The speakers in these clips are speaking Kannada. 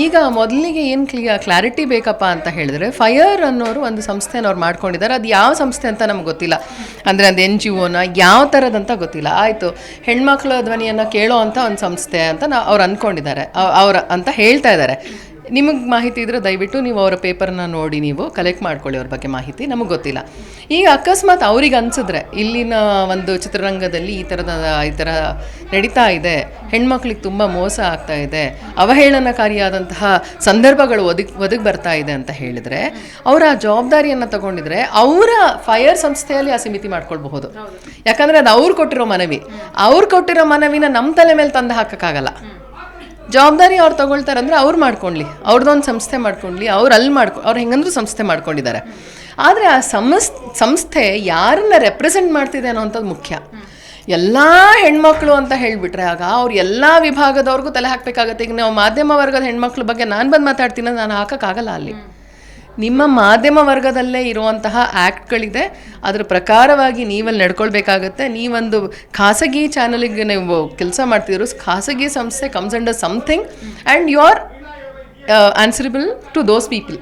ಈಗ ಮೊದಲಿಗೆ ಏನು ಕ್ಲಿಯರ್ ಕ್ಲಾರಿಟಿ ಬೇಕಪ್ಪ ಅಂತ ಹೇಳಿದ್ರೆ ಫೈರ್ ಅನ್ನೋರು ಒಂದು ಸಂಸ್ಥೆನ ಅವ್ರು ಮಾಡ್ಕೊಂಡಿದ್ದಾರೆ. ಅದು ಯಾವ ಸಂಸ್ಥೆ ಅಂತ ನಮ್ಗೆ ಗೊತ್ತಿಲ್ಲ. ಅಂದರೆ ಅದು ಎನ್ ಜಿ ಒನ ಯಾವ ಥರದಂತ ಗೊತ್ತಿಲ್ಲ. ಆಯಿತು, ಹೆಣ್ಮಕ್ಳ ಧ್ವನಿಯನ್ನು ಕೇಳೋ ಅಂತ ಒಂದು ಸಂಸ್ಥೆ ಅಂತ ನಾ ಅವ್ರು ಅಂದ್ಕೊಂಡಿದ್ದಾರೆ ಅವ್ರ ಅಂತ ಹೇಳ್ತಾ ಇದ್ದಾರೆ. ನಿಮಗೆ ಮಾಹಿತಿ ಇದ್ದರೆ ದಯವಿಟ್ಟು ನೀವು ಅವರ ಪೇಪರ್ನ ನೋಡಿ ನೀವು ಕಲೆಕ್ಟ್ ಮಾಡ್ಕೊಳ್ಳಿ ಅವ್ರ ಬಗ್ಗೆ ಮಾಹಿತಿ, ನಮಗೆ ಗೊತ್ತಿಲ್ಲ. ಈಗ ಅಕಸ್ಮಾತ್ ಅವ್ರಿಗೆ ಅನ್ಸಿದ್ರೆ, ಇಲ್ಲಿನ ಒಂದು ಚಿತ್ರರಂಗದಲ್ಲಿ ಈ ಥರದ ಈ ಥರ ನಡೀತಾ ಇದೆ, ಹೆಣ್ಮಕ್ಳಿಗೆ ತುಂಬ ಮೋಸ ಆಗ್ತಾ ಇದೆ, ಅವಹೇಳನಕಾರಿಯಾದಂತಹ ಸಂದರ್ಭಗಳು ಒದಗಿ ಒದಗಿ ಬರ್ತಾ ಇದೆ ಅಂತ ಹೇಳಿದರೆ, ಅವರ ಆ ಜವಾಬ್ದಾರಿಯನ್ನು ತಗೊಂಡಿದ್ರೆ ಅವರ ಫೈರ್ ಸಂಸ್ಥೆಯಲ್ಲಿ ಆ ಸಮಿತಿ ಮಾಡ್ಕೊಳ್ಬಹುದು. ಯಾಕಂದರೆ ಅದು ಅವ್ರು ಕೊಟ್ಟಿರೋ ಮನವಿ. ಅವ್ರು ಕೊಟ್ಟಿರೋ ಮನವಿನ ನಮ್ಮ ತಲೆ ಮೇಲೆ ತಂದು ಹಾಕೋಕ್ಕಾಗಲ್ಲ. ಜವಾಬ್ದಾರಿ ಅವ್ರು ತಗೊಳ್ತಾರೆ ಅಂದ್ರೆ ಅವ್ರು ಮಾಡ್ಕೊಳ್ಳಿ ಅವ್ರದ್ದೊಂದು ಸಂಸ್ಥೆ ಮಾಡ್ಕೊಳ್ಳಿ ಅವ್ರು ಅಲ್ಲಿ ಮಾಡ್ಕೊ, ಅವ್ರು ಹೆಂಗಂದ್ರೂ ಸಂಸ್ಥೆ ಮಾಡ್ಕೊಂಡಿದ್ದಾರೆ. ಆದರೆ ಆ ಸಮಸ್ ಸಂಸ್ಥೆ ಯಾರನ್ನ ರೆಪ್ರೆಸೆಂಟ್ ಮಾಡ್ತಿದೆ ಅನ್ನೋಂಥದ್ದು ಮುಖ್ಯ. ಎಲ್ಲ ಹೆಣ್ಮಕ್ಳು ಅಂತ ಹೇಳಿಬಿಟ್ರೆ ಆಗ ಅವ್ರು ಎಲ್ಲ ವಿಭಾಗದವ್ರಿಗೂ ತಲೆ ಹಾಕಬೇಕಾಗತ್ತೆ. ಈಗ ನಾವು ಮಾಧ್ಯಮ ವರ್ಗದ ಹೆಣ್ಮಕ್ಳ ಬಗ್ಗೆ ನಾನು ಬಂದು ಮಾತಾಡ್ತೀನಿ ನಾನು ಹಾಕೋಕ್ಕಾಗಲ್ಲ ಅಲ್ಲಿ. ನಿಮ್ಮ ಮಾಧ್ಯಮ ವರ್ಗದಲ್ಲೇ ಇರುವಂತಹ ಆ್ಯಕ್ಟ್ಗಳಿದೆ ಅದರ ಪ್ರಕಾರವಾಗಿ ನೀವಲ್ಲಿ ನಡ್ಕೊಳ್ಬೇಕಾಗತ್ತೆ. ನೀವೊಂದು ಖಾಸಗಿ ಚಾನಲಿಗೆ ನೀವು ಕೆಲಸ ಮಾಡ್ತಿದ್ರು ಖಾಸಗಿ ಸಂಸ್ಥೆ comes under something and you are answerable to those people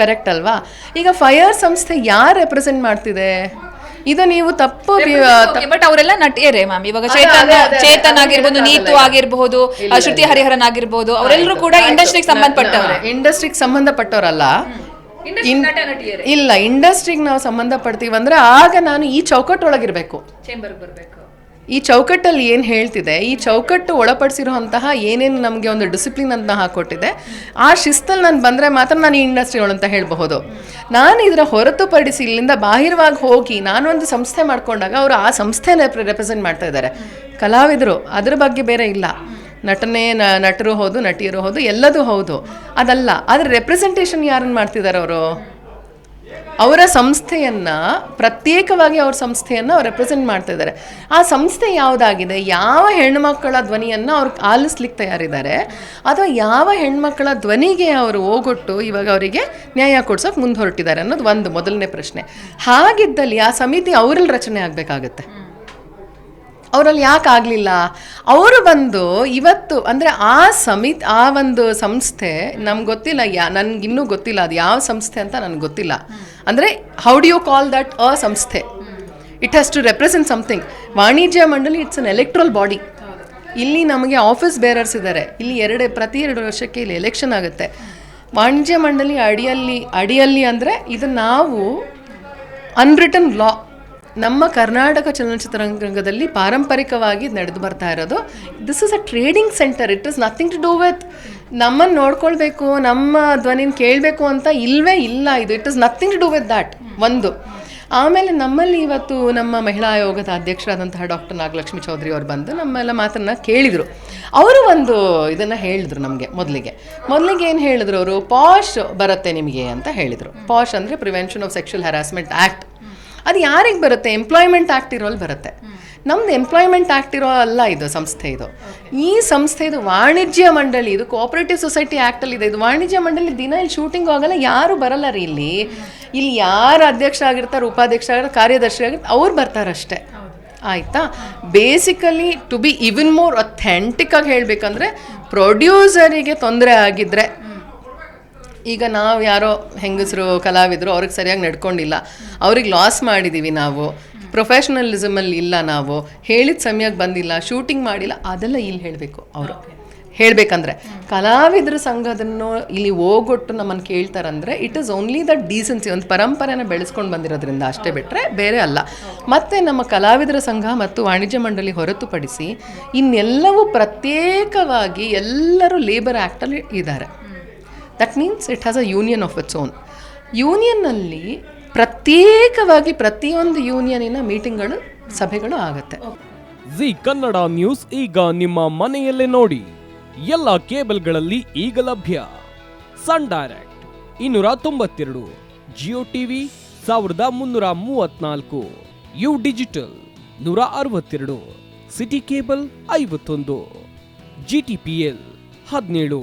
correct ಅಲ್ವಾ? ಈಗ ಫೈರ್ ಸಂಸ್ಥೆ ಯಾರು ರೆಪ್ರೆಸೆಂಟ್ ಮಾಡ್ತಿದೆ? ಇದು ನೀವು ತಪ್ಪು ಬಟ್ ಅವರೆಲ್ಲ ನಟಿಯರೇ ಮ್ಯಾಮ್ ಇವಾಗ ಚೇತನ್ ಚೇತನ್ ಆಗಿರ್ಬೋದು ನೀತು ಆಗಿರ್ಬಹುದು ಶ್ರುತಿ ಹರಿಹರನ್ ಆಗಿರ್ಬೋದು ಅವರೆಲ್ಲರೂ ಕೂಡ ಇಂಡಸ್ಟ್ರಿಗೆ ಸಂಬಂಧಪಟ್ಟವ್ರೆ. ಇಂಡಸ್ಟ್ರಿಗೆ ಸಂಬಂಧಪಟ್ಟವರಲ್ಲ. ಇಲ್ಲ ಇಂಡಸ್ಟ್ರಿಗೆ ನಾವು ಸಂಬಂಧಪಡ್ತೀವಿ ಅಂದ್ರೆ ಆಗ ನಾನು ಈ ಚೌಕಟ್ಟೊಳಗಿರ್ಬೇಕು. ಚೇಂಬರ್ ಬರಬೇಕು. ಈ ಚೌಕಟ್ಟಲ್ಲಿ ಏನು ಹೇಳ್ತಿದೆ ಈ ಚೌಕಟ್ಟು ಒಳಪಡಿಸಿರುವಂತಹ ಏನೇನು ನಮಗೆ ಒಂದು ಡಿಸಿಪ್ಲಿನ್ ಅಂತ ಹಾಕೊಟ್ಟಿದೆ ಆ ಶಿಸ್ತಲ್ಲಿ ನಾನು ಬಂದರೆ ಮಾತ್ರ ನಾನು ಈ ಇಂಡಸ್ಟ್ರಿ ಅಂತ ಹೇಳಬಹುದು. ನಾನು ಇದರ ಹೊರತುಪಡಿಸಿ ಇಲ್ಲಿಂದ ಬಾಹಿರವಾಗಿ ಹೋಗಿ ನಾನೊಂದು ಸಂಸ್ಥೆ ಮಾಡ್ಕೊಂಡಾಗ ಅವರು ಆ ಸಂಸ್ಥೆನ ರೆಪ್ರೆಸೆಂಟ್ ಮಾಡ್ತಾ ಇದ್ದಾರೆ ಕಲಾವಿದರು ಅದ್ರ ಬಗ್ಗೆ ಬೇರೆ ಇಲ್ಲ. ನಟನೆ ನಟರು ಹೌದು, ನಟಿಯರು ಹೌದು, ಎಲ್ಲದೂ ಹೌದು. ಅದಲ್ಲ, ಆದರೆ ರೆಪ್ರೆಸೆಂಟೇಷನ್ ಯಾರನ್ನು ಮಾಡ್ತಿದ್ದಾರೆ ಅವರು? ಅವರ ಸಂಸ್ಥೆಯನ್ನ, ಪ್ರತ್ಯೇಕವಾಗಿ ಅವ್ರ ಸಂಸ್ಥೆಯನ್ನ ಅವ್ರು ರೆಪ್ರೆಸೆಂಟ್ ಮಾಡ್ತಾ ಇದ್ದಾರೆ ಆ ಸಂಸ್ಥೆ ಯಾವುದಾಗಿದೆ? ಯಾವ ಹೆಣ್ಮಕ್ಕಳ ಧ್ವನಿಯನ್ನ ಅವ್ರು ಆಲಿಸ್ಲಿಕ್ಕೆ ತಯಾರಿದ್ದಾರೆ? ಅಥವಾ ಯಾವ ಹೆಣ್ಮಕ್ಕಳ ಧ್ವನಿಗೆ ಅವರು ಹೋಗೊಟ್ಟು ಇವಾಗ ಅವರಿಗೆ ನ್ಯಾಯ ಕೊಡ್ಸೋಕೆ ಮುಂದೆ ಹೊರಟಿದ್ದಾರೆ ಅನ್ನೋದು ಒಂದು ಮೊದಲನೇ ಪ್ರಶ್ನೆ. ಹಾಗಿದ್ದಲ್ಲಿ ಆ ಸಮಿತಿ ಅವರಲ್ಲಿ ರಚನೆ ಆಗಬೇಕಾಗತ್ತೆ. ಅವರಲ್ಲಿ ಯಾಕೆ ಆಗಲಿಲ್ಲ? ಅವರು ಬಂದು ಇವತ್ತು ಅಂದರೆ ಆ ಸಮಿತ್ ಆ ಒಂದು ಸಂಸ್ಥೆ ನಮ್ಗೆ ಗೊತ್ತಿಲ್ಲ ಯಾ ನನಗಿನ್ನೂ ಗೊತ್ತಿಲ್ಲ ಅದು ಯಾವ ಸಂಸ್ಥೆ ಅಂತ ನನಗೆ ಗೊತ್ತಿಲ್ಲ. ಅಂದರೆ how do you call that a ಸಂಸ್ಥೆ? It has to represent something ವಾಣಿಜ್ಯ ಮಂಡಳಿ ಇಟ್ಸ್ ಅನ್ ಎಲೆಕ್ಟ್ರಲ್ ಬಾಡಿ ಇಲ್ಲಿ ನಮಗೆ ಆಫೀಸ್ ಬೇರರ್ಸ್ ಇದ್ದಾರೆ ಇಲ್ಲಿ ಎರಡು ಪ್ರತಿ ಎರಡು ವರ್ಷಕ್ಕೆ ಇಲ್ಲಿ ಎಲೆಕ್ಷನ್ ಆಗುತ್ತೆ. ವಾಣಿಜ್ಯ ಮಂಡಳಿ ಅಡಿಯಲ್ಲಿ ಅಡಿಯಲ್ಲಿ ಅಂದರೆ ಇದು ನಾವು ಅನ್ರಿಟನ್ ಲಾ ನಮ್ಮ ಕರ್ನಾಟಕ ಚಲನಚಿತ್ರರಂಗದಲ್ಲಿ ಪಾರಂಪರಿಕವಾಗಿ ನಡೆದು ಬರ್ತಾ ಇರೋದು this is a trading centre it is nothing to do with ನಮ್ಮನ್ನು ನೋಡ್ಕೊಳ್ಬೇಕು, ನಮ್ಮ ಧ್ವನಿನ ಕೇಳಬೇಕು ಅಂತ ಇಲ್ವೇ ಇಲ್ಲ ಇದು. It is nothing to do with that ಒಂದು. ಆಮೇಲೆ ನಮ್ಮಲ್ಲಿ ಇವತ್ತು ನಮ್ಮ ಮಹಿಳಾ ಆಯೋಗದ ಅಧ್ಯಕ್ಷರಾದಂತಹ ಡಾಕ್ಟರ್ ನಾಗಲಕ್ಷ್ಮಿ ಚೌಧರಿ ಅವರು ಬಂದು ನಮ್ಮೆಲ್ಲ ಮಾತನ್ನ ಕೇಳಿದರು. ಅವರು ಒಂದು ಇದನ್ನು ಹೇಳಿದ್ರು ನಮಗೆ ಮೊದಲಿಗೆ. ಮೊದಲಿಗೆ ಏನು ಹೇಳಿದ್ರು ಅವರು? ಪಾಶ್ ಬರುತ್ತೆ ನಿಮಗೆ ಅಂತ ಹೇಳಿದರು. ಪಾಶ್ ಅಂದರೆ prevention of sexual harassment act ಅದು ಯಾರಿಗೆ ಬರುತ್ತೆ? ಎಂಪ್ಲಾಯ್ಮೆಂಟ್ ಆ್ಯಕ್ಟ್ ಇರೋಲ್ಲಿ ಬರುತ್ತೆ. ನಮ್ದು ಎಂಪ್ಲಾಯ್ಮೆಂಟ್ ಆ್ಯಕ್ಟ್ ಇರೋ ಅಲ್ಲ ಇದು ಸಂಸ್ಥೆ ಇದು. ಈ ಸಂಸ್ಥೆ ಇದು ವಾಣಿಜ್ಯ ಮಂಡಳಿ ಇದು ಕೋಆಪರೇಟಿವ್ ಸೊಸೈಟಿ ಆ್ಯಕ್ಟಲ್ಲಿ ಇದೆ. ಇದು ವಾಣಿಜ್ಯ ಮಂಡಳಿ ದಿನ ಇಲ್ಲಿ ಶೂಟಿಂಗ್ ಹೋಗಲ್ಲ ಯಾರು ಬರಲ್ಲ ರೀ ಇಲ್ಲಿ. ಇಲ್ಲಿ ಯಾರು ಅಧ್ಯಕ್ಷ ಆಗಿರ್ತಾರೆ ಉಪಾಧ್ಯಕ್ಷ ಆಗಿರ್ತಾರೆ ಕಾರ್ಯದರ್ಶಿ ಆಗಿರ್ತಾರೆ ಅವ್ರು ಬರ್ತಾರಷ್ಟೇ ಆಯಿತಾ? Basically to be even more authentic ಆಗಿ ಹೇಳಬೇಕಂದ್ರೆ ಪ್ರೊಡ್ಯೂಸರಿಗೆ ತೊಂದರೆ ಆಗಿದ್ರೆ ಈಗ ನಾವು ಯಾರೋ ಹೆಂಗಸರು, ಕಲಾವಿದರು ಅವ್ರಿಗೆ ಸರಿಯಾಗಿ ನಡ್ಕೊಂಡಿಲ್ಲ. ಅವ್ರಿಗೆ ಲಾಸ್ ಮಾಡಿದ್ದೀವಿ ನಾವು. ಪ್ರೊಫೆಷ್ನಲಿಸಮಲ್ಲಿ ಇಲ್ಲ ನಾವು. ಹೇಳಿದ ಸಮಯಕ್ಕೆ ಬಂದಿಲ್ಲ ಶೂಟಿಂಗ್ ಮಾಡಿಲ್ಲ, ಅದೆಲ್ಲ ಇಲ್ಲಿ ಹೇಳಬೇಕು ಅವರು. ಹೇಳಬೇಕಂದ್ರೆ, ಕಲಾವಿದರ ಸಂಘದನ್ನು ಇಲ್ಲಿ ಹೋಗೊಟ್ಟು ನಮ್ಮನ್ನು ಕೇಳ್ತಾರಂದ್ರೆ it is only the decency ಒಂದು ಪರಂಪರೆನ ಬೆಳೆಸ್ಕೊಂಡು ಬಂದಿರೋದ್ರಿಂದ ಅಷ್ಟೇ ಬಿಟ್ಟರೆ ಬೇರೆ ಅಲ್ಲ. ಮತ್ತು ನಮ್ಮ ಕಲಾವಿದರ ಸಂಘ ಮತ್ತು ವಾಣಿಜ್ಯ ಮಂಡಳಿ ಹೊರತುಪಡಿಸಿ, ಇನ್ನೆಲ್ಲವೂ ಪ್ರತ್ಯೇಕವಾಗಿ ಎಲ್ಲರೂ ಲೇಬರ್ ಆ್ಯಕ್ಟಲ್ಲಿ ಇದ್ದಾರೆ. That means it has a union of its own ಯೂನಿಯನ್ನಲ್ಲಿ ಪ್ರತ್ಯೇಕವಾಗಿ ಪ್ರತಿಯೊಂದು ಯೂನಿಯನಿನ ಮೀಟಿಂಗ್ಗಳು ಸಭೆಗಳು ಆಗುತ್ತೆ. ಜಿ ಕನ್ನಡ ನ್ಯೂಸ್ ಈಗ ನಿಮ್ಮ ಮನೆಯಲ್ಲೇ ನೋಡಿ. ಎಲ್ಲ ಕೇಬಲ್ಗಳಲ್ಲಿ ಈಗ ಲಭ್ಯ. ಸನ್ ಡೈರೆಕ್ಟ್ ಇನ್ನೂರ ತೊಂಬತ್ತೆರಡು ಜಿಯೋ ಟಿವಿ ಸಾವಿರದ ಮುನ್ನೂರ ಮೂವತ್ನಾಲ್ಕು ಯು ಡಿಜಿಟಲ್ ನೂರ ಅರವತ್ತೆರಡು ಸಿಟಿ ಕೇಬಲ್ ಐವತ್ತೊಂದು ಜಿ ಟಿ ಪಿ ಎಲ್ ಹದಿನೇಳು.